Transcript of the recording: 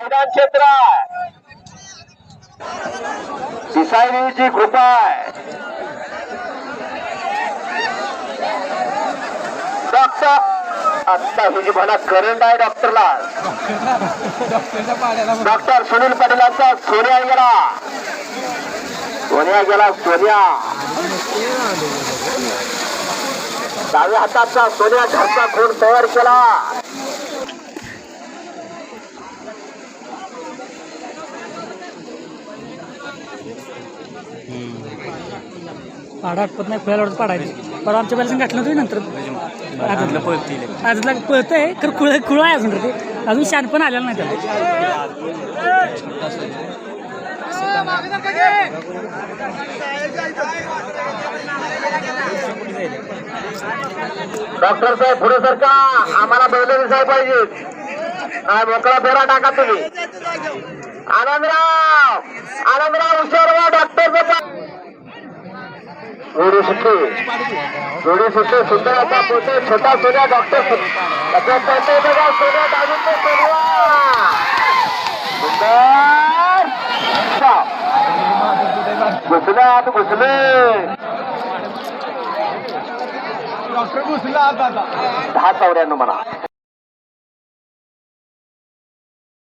मैदान क्षेत्र आहे दिसायनीची कृपा आहे. डॉक्टर आता ही मला करंट आहे डॉक्टरला. डॉक्टर सुनील पाटीलांचा सोन्या गेला. सोन्या गेला सोन्या. डाव्या हाताचा सोन्या घरचा खून तयार केला. पाडा आटपत नाही खुळ्याला पाडायचे. पण आमच्या बैलाचं गाठलं तुम्ही नंतर आजला पळतील आजला पळतंय खरं खुळ खुळ आहे अजून ते अजून शान पण आलेलं नाही त्याला. डॉक्टर साहेब पुढे सरका आम्हाला बैल दिसाय पाहिजे. काय मोकळा फेरा टाका तुम्ही. आनंदराव हुशार डॉक्टर जोडी सुट्टी. जोडी सुट्टी सुंदर आता पोते छोटा सोन्या डॉक्टर बघा सोन्या सुंदर. घुसले आत घुसले. डॉक्टर घुसला आता. दहा चौऱ्याण्णव म्हणा.